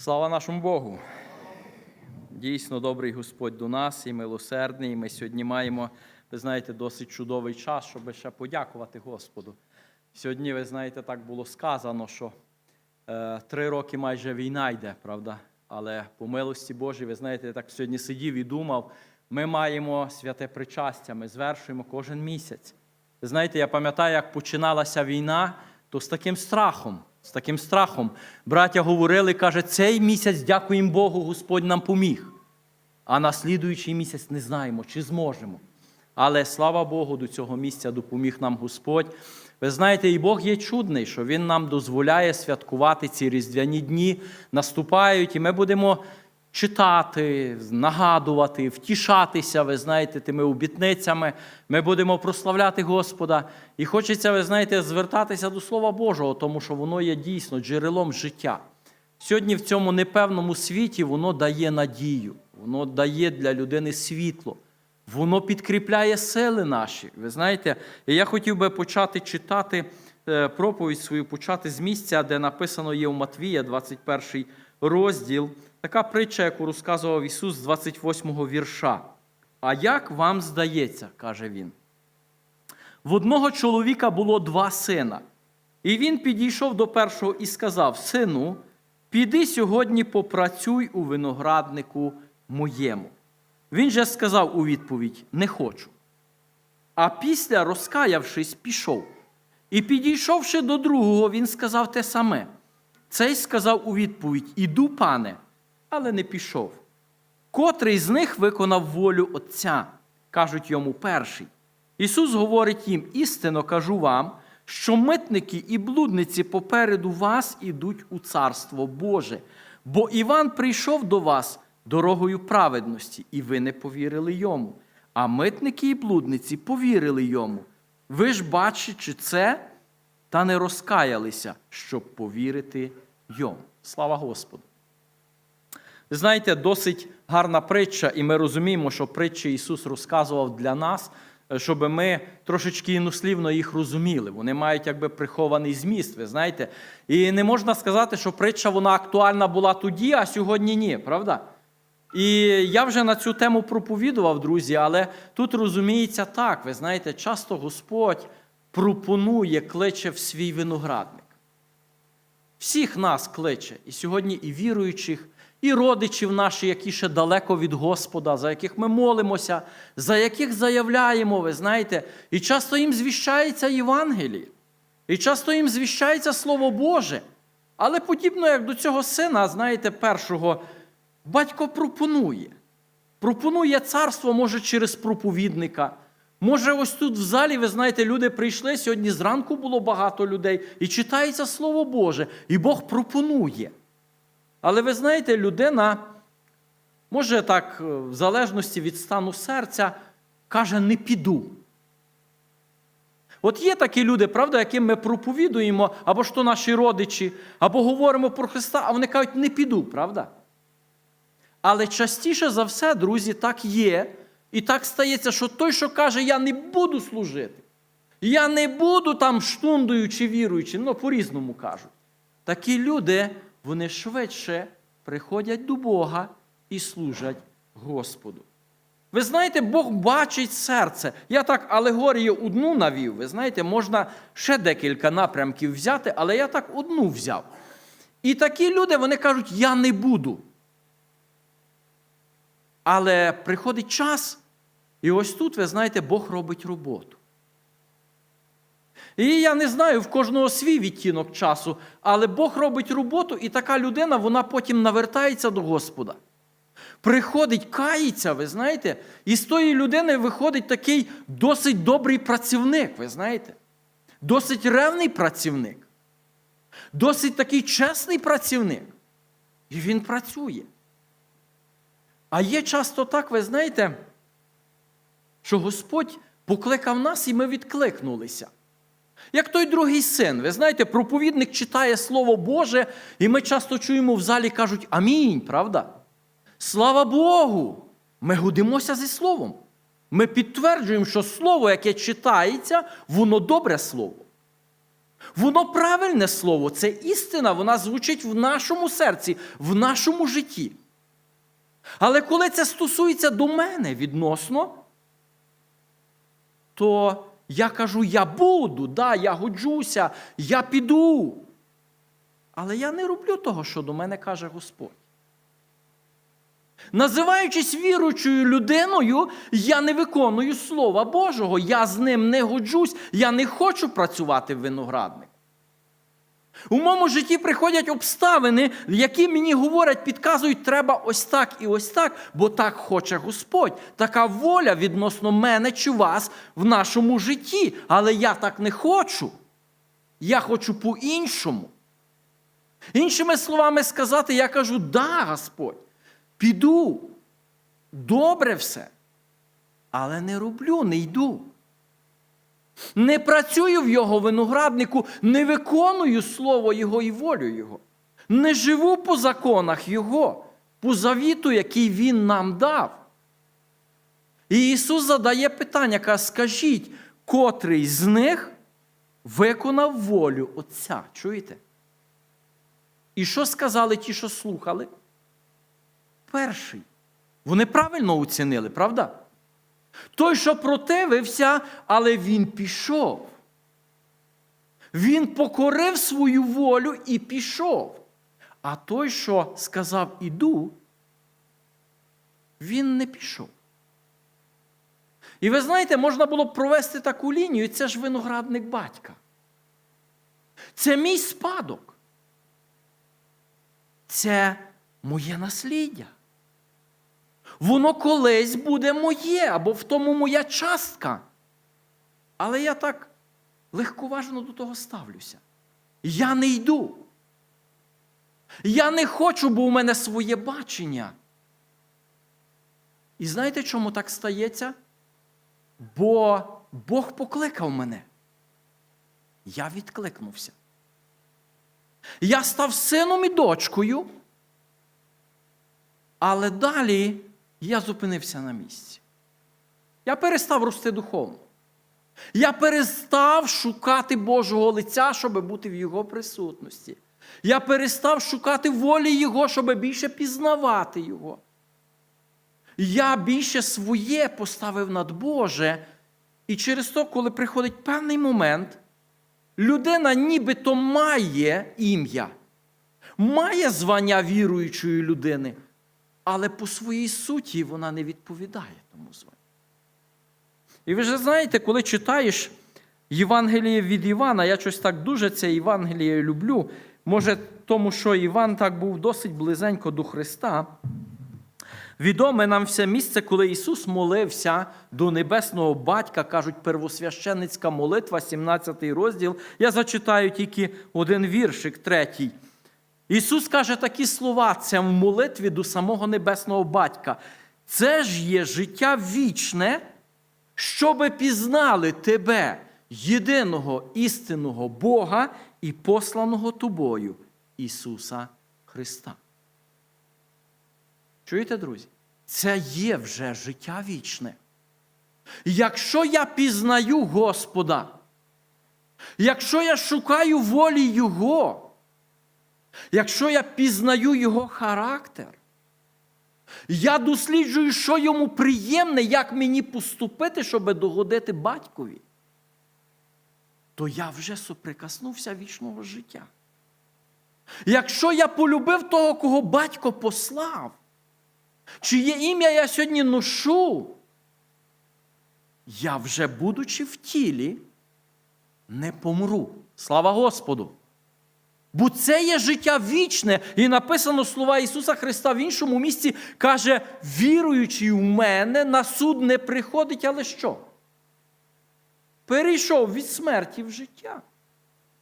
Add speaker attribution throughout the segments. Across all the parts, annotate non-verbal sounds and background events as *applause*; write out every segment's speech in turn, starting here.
Speaker 1: Слава нашому Богу! Дійсно, добрий Господь до нас і милосердний. І ми сьогодні маємо, ви знаєте, досить чудовий час, щоб ще подякувати Господу. Сьогодні, ви знаєте, так було сказано, що е, три роки майже війна йде, правда? Але по милості Божій, ви знаєте, я так сьогодні сидів і думав, ми маємо святе причастя, ми звершуємо кожен місяць. Ви знаєте, я пам'ятаю, як починалася війна, то з таким страхом, з таким страхом. Браття говорили, каже, цей місяць, дякуємо Богу, Господь нам поміг. А на слідуючий місяць не знаємо, чи зможемо. Але слава Богу, до цього місця допоміг нам Господь. Ви знаєте, і Бог є чудний, що Він нам дозволяє святкувати ці різдвяні дні, наступають, і ми будемо читати, нагадувати, втішатися, ви знаєте, тими обітницями. Ми будемо прославляти Господа. І хочеться, ви знаєте, звертатися до Слова Божого, тому що воно є дійсно джерелом життя. Сьогодні в цьому непевному світі воно дає надію, воно дає для людини світло, воно підкріпляє сили наші. Ви знаєте, і я хотів би почати читати е, проповідь свою, почати з місця, де написано є у Матвія, 21 розділ. Така притча, яку розказував Ісус з 28-го вірша. А як вам здається, каже він. В одного чоловіка було два сина. І він підійшов до першого і сказав: Сину, піди сьогодні попрацюй у винограднику моєму. Він же сказав у відповідь: Не хочу. А після, розкаявшись, пішов. І підійшовши до другого, він сказав те саме. Цей сказав у відповідь: Іду, пане, але не пішов. Котрий з них виконав волю Отця, кажуть йому перший. Ісус говорить їм: істинно кажу вам, що митники і блудниці попереду вас ідуть у Царство Боже. Бо Іван прийшов до вас дорогою праведності, і ви не повірили йому. А митники і блудниці повірили йому. Ви ж бачачи це, та не розкаялися, щоб повірити йому. Слава Господу! Знаєте, досить гарна притча, і ми розуміємо, що притчі Ісус розказував для нас, щоб ми трошечки інуслівно їх розуміли. Вони мають якби прихований зміст, ви знаєте. І не можна сказати, що притча вона актуальна була тоді, а сьогодні ні, правда? І я вже на цю тему проповідував, друзі, але тут розуміється так, ви знаєте, часто Господь пропонує, кличе в свій виноградник. Всіх нас кличе, і сьогодні і віруючих, і родичів наших, які ще далеко від Господа, за яких ми молимося, за яких заявляємо, ви знаєте, і часто їм звіщається Євангеліє, і часто їм звіщається Слово Боже. Але подібно як до цього сина, знаєте, першого, батько пропонує. Пропонує царство, може, через проповідника. Може, ось тут в залі, ви знаєте, люди прийшли, сьогодні зранку було багато людей, і читається Слово Боже, і Бог пропонує. Але ви знаєте, людина, може так, в залежності від стану серця, каже, не піду. От є такі люди, правда, яким ми проповідуємо, або то наші родичі, або говоримо про Христа, а вони кажуть, не піду, правда? Але частіше за все, друзі, так є. І так стається, що той, що каже, я не буду служити, я не буду там штундою чи віруючи, ну по-різному кажуть. Такі люди, вони швидше приходять до Бога і служать Господу. Ви знаєте, Бог бачить серце. Я так алегорію одну навів. Ви знаєте, можна ще декілька напрямків взяти, але я так одну взяв. І такі люди, вони кажуть, я не буду. Але приходить час, і ось тут, ви знаєте, Бог робить роботу. І я не знаю, в кожного свій відтінок часу, але Бог робить роботу, і така людина, вона потім навертається до Господа. Приходить, кається, ви знаєте, і з тої людини виходить такий досить добрий працівник, ви знаєте, досить ревний працівник, досить такий чесний працівник. І він працює. А є часто так, ви знаєте, що Господь покликав нас, і ми відкликнулися. Як той другий син, ви знаєте, проповідник читає Слово Боже, і ми часто чуємо в залі кажуть Амінь, правда? Слава Богу! Ми годимося зі Словом. Ми підтверджуємо, що Слово, яке читається, воно добре Слово. Воно правильне слово, це істина, вона звучить в нашому серці, в нашому житті. Але коли це стосується до мене відносно, то я кажу, я буду, да, я годжуся, я піду. Але я не роблю того, що до мене каже Господь. Називаючись віручою людиною, я не виконую Слова Божого, я з ним не годжусь, я не хочу працювати в винограднику. У моєму житті приходять обставини, які мені говорять, підказують, треба ось так і ось так, бо так хоче Господь. Така воля відносно мене чи вас в нашому житті. Але я так не хочу. Я хочу по-іншому. Іншими словами сказати, я кажу, да, Господь, піду. Добре все. Але не роблю, не йду. Не працюю в його винограднику, не виконую слово Його і волю Його. Не живу по законах Його, по завіту, який Він нам дав. І Ісус задає питання, каже, скажіть, котрий з них виконав волю Отця. Чуєте? І що сказали ті, що слухали? Перший. Вони правильно оцінили, правда? Той, що противився, але він пішов. Він покорив свою волю і пішов. А той, що сказав іду, він не пішов. І ви знаєте, можна було б провести таку лінію, це ж виноградник батька. Це мій спадок. Це моє насліддя. Воно колись буде моє, або в тому моя частка. Але я так легковажно до того ставлюся. Я не йду. Я не хочу, бо у мене своє бачення. І знаєте, чому так стається? Бо Бог покликав мене. Я відкликнувся. Я став сином і дочкою, але далі я зупинився на місці. Я перестав рости духовно. Я перестав шукати Божого лиця, щоб бути в Його присутності. Я перестав шукати волі Його, щоб більше пізнавати Його. Я більше своє поставив над Боже. І через то, коли приходить певний момент, людина нібито має ім'я, має звання віруючої людини, але по своїй суті вона не відповідає тому званню. І ви ж знаєте, коли читаєш Євангеліє від Івана, я щось так дуже це Євангеліє люблю. Може, тому що Іван так був досить близенько до Христа. Відоме нам все місце, коли Ісус молився до небесного батька, кажуть, первосвященницька молитва, 17 розділ. Я зачитаю тільки один віршик, третій. Ісус каже такі слова, це в молитві до самого небесного батька. Це ж є життя вічне, щоби пізнали тебе, єдиного істинного Бога і посланого тобою, Ісуса Христа. Чуєте, друзі? Це є вже життя вічне. Якщо я пізнаю Господа, якщо я шукаю волі Його, якщо я пізнаю Його характер, я досліджую, що йому приємне, як мені поступити, щоб догодити батькові, то я вже соприкоснувся вічного життя. Якщо я полюбив того, кого батько послав, чиє ім'я я сьогодні ношу, я вже, будучи в тілі, не помру. Слава Господу! Бо це є життя вічне, і написано слова Ісуса Христа в іншому місці, каже, віруючий у мене на суд не приходить, але що? Перейшов від смерті в життя.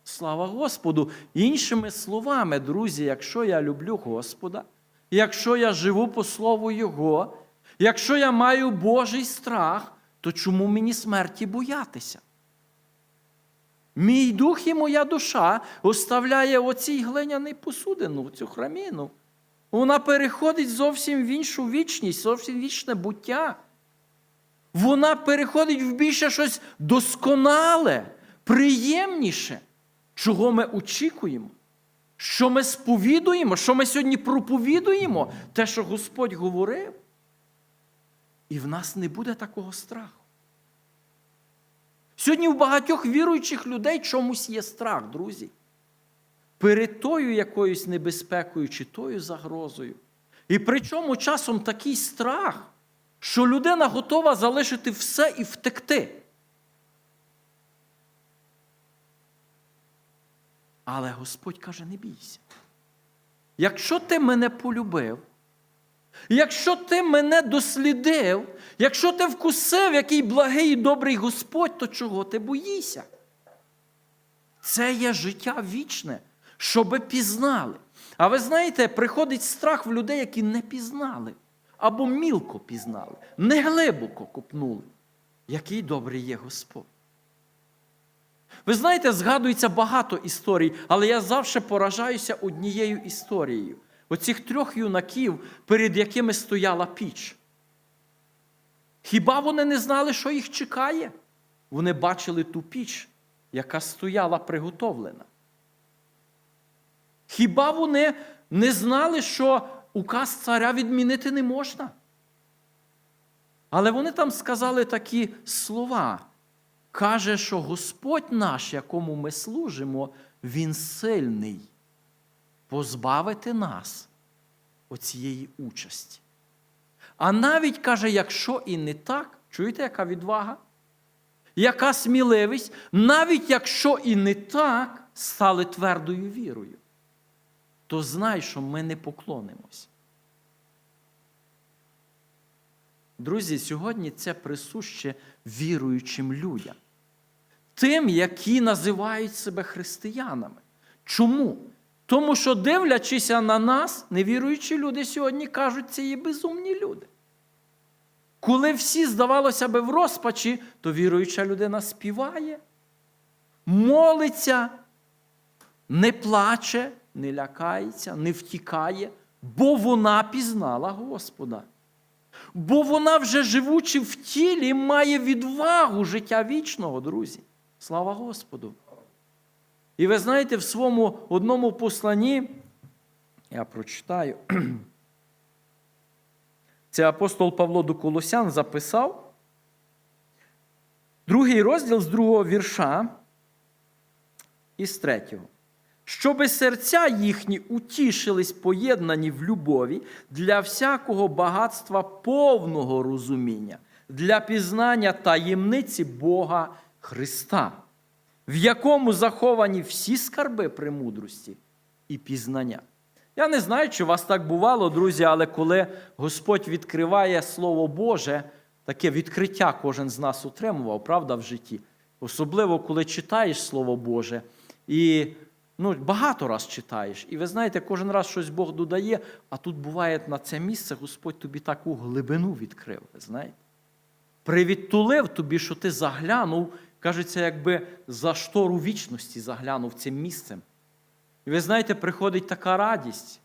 Speaker 1: Слава Господу! Іншими словами, друзі, якщо я люблю Господа, якщо я живу по Слову Його, якщо я маю Божий страх, то чому мені смерті боятися? Мій дух і моя душа оставляє оцій глиняний посудину, цю храміну. Вона переходить зовсім в іншу вічність, зовсім вічне буття. Вона переходить в більше щось досконале, приємніше. чого ми очікуємо, що ми сповідуємо, що ми сьогодні проповідуємо, те, що Господь говорив. І в нас не буде такого страху. Сьогодні в багатьох віруючих людей чомусь є страх, друзі. Перед тою якоюсь небезпекою чи тою загрозою. І причому часом такий страх, що людина готова залишити все і втекти. Але Господь каже: не бійся. Якщо ти мене полюбив, якщо ти мене дослідив, якщо ти вкусив, який благий і добрий Господь, то чого ти боїшся? Це є життя вічне, щоби пізнали. А ви знаєте, приходить страх в людей, які не пізнали, або мілко пізнали, не глибоко копнули, який добрий є Господь. Ви знаєте, згадується багато історій, але я завжди поражаюся однією історією. Оцих трьох юнаків, перед якими стояла піч. Хіба вони не знали, що їх чекає? Вони бачили ту піч, яка стояла приготовлена. Хіба вони не знали, що указ царя відмінити не можна? Але вони там сказали такі слова. Каже, що Господь наш, якому ми служимо, Він сильний позбавити нас оцієї участі. А навіть каже, якщо і не так, чуєте, яка відвага? Яка сміливість, навіть якщо і не так, стали твердою вірою, то знай, що ми не поклонимось. Друзі, сьогодні це присуще віруючим людям, тим, які називають себе християнами. Чому? Тому що, дивлячись на нас, невіруючі люди сьогодні кажуть, це є безумні люди. Коли всі, здавалося би, в розпачі, то віруюча людина співає, молиться, не плаче, не лякається, не втікає, бо вона пізнала Господа. Бо вона вже живучи в тілі, має відвагу життя вічного, друзі. Слава Господу! І ви знаєте, в своєму одному посланні, я прочитаю, *clears throat* це апостол Павло до Колосян записав, другий розділ з другого вірша і з третього. Щоби серця їхні утішились поєднані в любові для всякого багатства повного розуміння, для пізнання таємниці Бога Христа, в якому заховані всі скарби премудрості і пізнання. Я не знаю, чи у вас так бувало, друзі, але коли Господь відкриває Слово Боже, таке відкриття кожен з нас отримував, правда, в житті. Особливо, коли читаєш Слово Боже. І ну, багато раз читаєш. І ви знаєте, кожен раз щось Бог додає, а тут буває на це місце Господь тобі таку глибину відкрив. ви знаєте. Привідтулив тобі, що ти заглянув, кажеться, якби за штору вічності заглянув цим місцем. І ви знаєте, приходить така радість,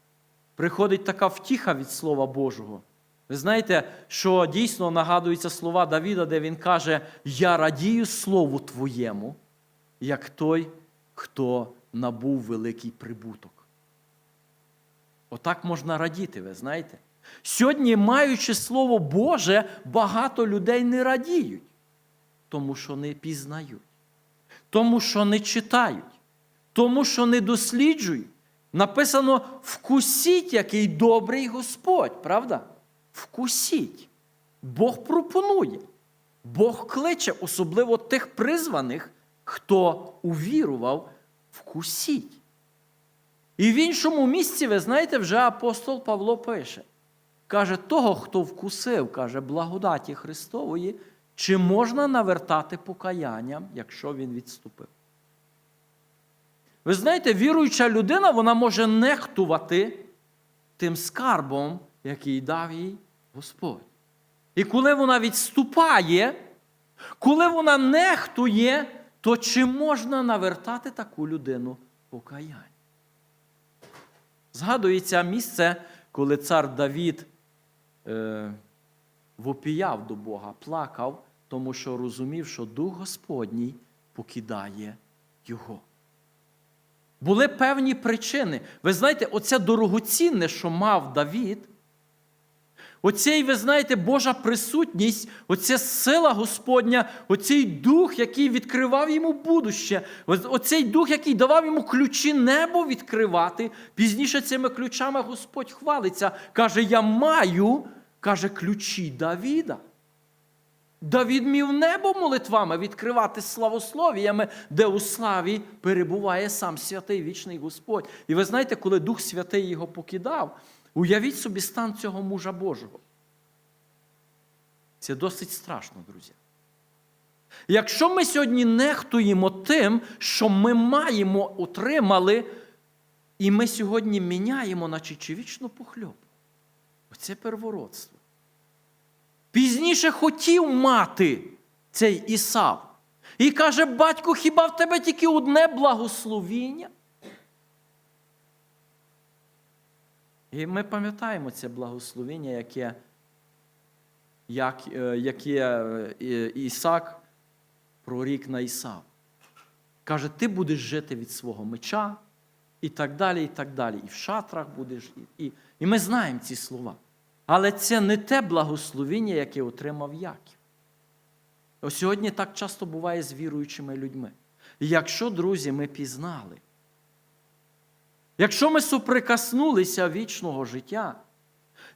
Speaker 1: приходить така втіха від Слова Божого. Ви знаєте, що дійсно нагадуються слова Давіда, де він каже: Я радію Слову Твоєму, як той, хто набув великий прибуток. Отак можна радіти, ви знаєте. Сьогодні, маючи Слово Боже, багато людей не радіють, тому що не пізнають, тому що не читають, тому що не досліджують. Написано: вкусіть, який добрий Господь, правда? Вкусіть. Бог пропонує, Бог кличе, особливо тих призваних, хто увірував, вкусіть. І в іншому місці, ви знаєте, вже апостол Павло пише. Каже, того, хто вкусив, каже, благодаті Христової, чи можна навертати покаянням, якщо він відступив? Ви знаєте, віруюча людина вона може нехтувати тим скарбом, який дав їй Господь. І коли вона відступає, коли вона нехтує, то чи можна навертати таку людину покаяння? Згадується місце, коли цар Давід е, вопіяв до Бога, плакав, тому що розумів, що Дух Господній покидає його. Були певні причини. Ви знаєте, оце дорогоцінне, що мав Давід, Оцей, ви знаєте, Божа присутність, оця сила Господня, оцей дух, який відкривав йому будуще, оцей дух, який давав йому ключі небо відкривати. Пізніше цими ключами Господь хвалиться. Каже: Я маю, каже, ключі Давіда. Давід мів небо молитвами відкривати славословіями, де у славі перебуває сам святий вічний Господь. І ви знаєте, коли Дух Святий його покидав, уявіть собі стан цього мужа Божого. Це досить страшно, друзі. Якщо ми сьогодні нехтуємо тим, що ми маємо, отримали, і ми сьогодні міняємо, наче чи вічну оце первородство. Пізніше хотів мати цей Ісав. І каже, батько, хіба в тебе тільки одне благословіння? І ми пам'ятаємо це благословіння, яке, як, е, яке е, Ісак прорік на Ісав. Каже, ти будеш жити від свого меча, і так далі, і так далі. І в шатрах будеш. І, і, і ми знаємо ці слова. Але це не те благословіння, яке отримав Яків. Ось сьогодні так часто буває з віруючими людьми. І якщо, друзі, ми пізнали, якщо ми суприкаснулися вічного життя,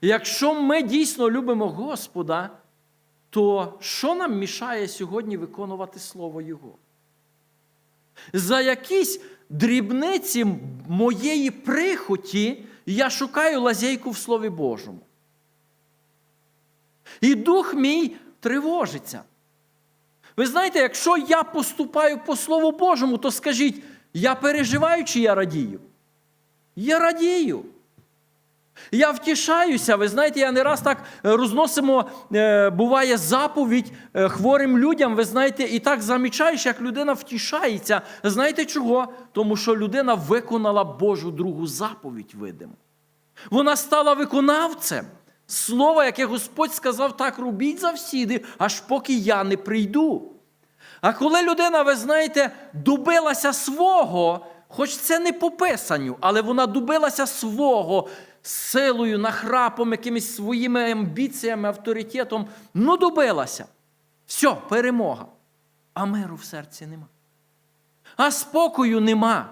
Speaker 1: якщо ми дійсно любимо Господа, то що нам мішає сьогодні виконувати Слово Його? За якісь дрібниці моєї прихоті я шукаю лазейку в Слові Божому. І дух мій тривожиться. Ви знаєте, якщо я поступаю по Слову Божому, то скажіть, я переживаю чи я радію? Я радію. Я втішаюся. Ви знаєте, я не раз так розносимо, е, буває заповідь е, хворим людям. Ви знаєте, і так замічаєш, як людина втішається. Знаєте чого? Тому що людина виконала Божу другу заповідь видимо. Вона стала виконавцем. Слово, яке Господь сказав, так робіть завсіди, аж поки я не прийду. А коли людина, ви знаєте, добилася свого, хоч це не по писанню, але вона добилася свого силою, нахрапом, якимись своїми амбіціями, авторитетом, ну добилася. Все, перемога. А миру в серці нема. А спокою нема.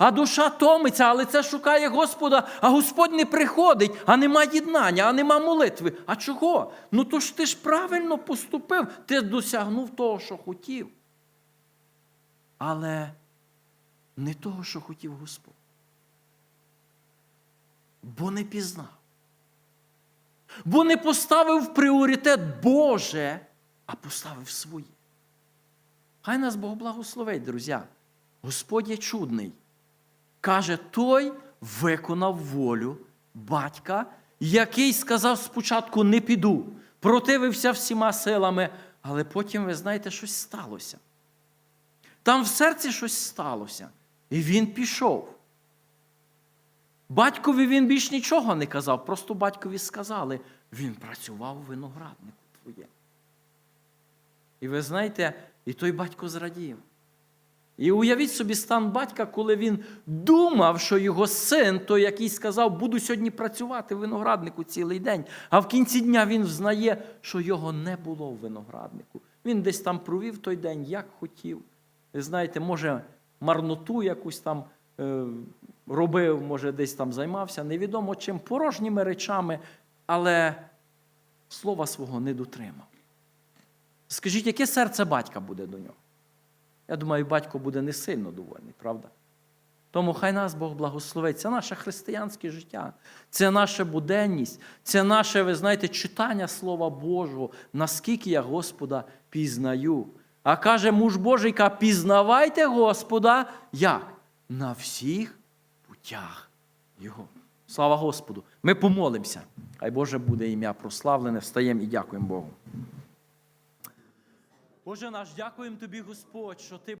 Speaker 1: А душа томиться, але це шукає Господа, а Господь не приходить, а нема єднання, а нема молитви. А чого? Ну то ж ти ж правильно поступив, ти досягнув того, що хотів. Але не того, що хотів Господь. Бо не пізнав. Бо не поставив пріоритет Боже, а поставив своє. Хай нас Бог благословить, друзі. Господь є чудний. Каже, той виконав волю батька, який сказав спочатку не піду, противився всіма силами, але потім, ви знаєте, щось сталося. Там в серці щось сталося. І він пішов. Батькові він більш нічого не казав, просто батькові сказали, він працював у винограднику твоє. І ви знаєте, і той батько зрадів. І уявіть собі стан батька, коли він думав, що його син, той, який сказав, буду сьогодні працювати в винограднику цілий день. А в кінці дня він взнає, що його не було в винограднику. Він десь там провів той день, як хотів. Ви знаєте, може, марноту якусь там е, робив, може, десь там займався, невідомо чим, порожніми речами, але слова свого не дотримав. Скажіть, яке серце батька буде до нього? Я думаю, батько буде не сильно довольний, правда? Тому хай нас Бог благословить. Це наше християнське життя, це наша буденність, це наше, ви знаєте, читання Слова Божого, наскільки я Господа пізнаю. А каже муж Божий, пізнавайте Господа як? На всіх путях Його. Слава Господу! Ми помолимося. Хай Боже буде ім'я прославлене. Встаємо і дякуємо Богу. Боже наш, дякуємо Тобі, Господь, що Ти.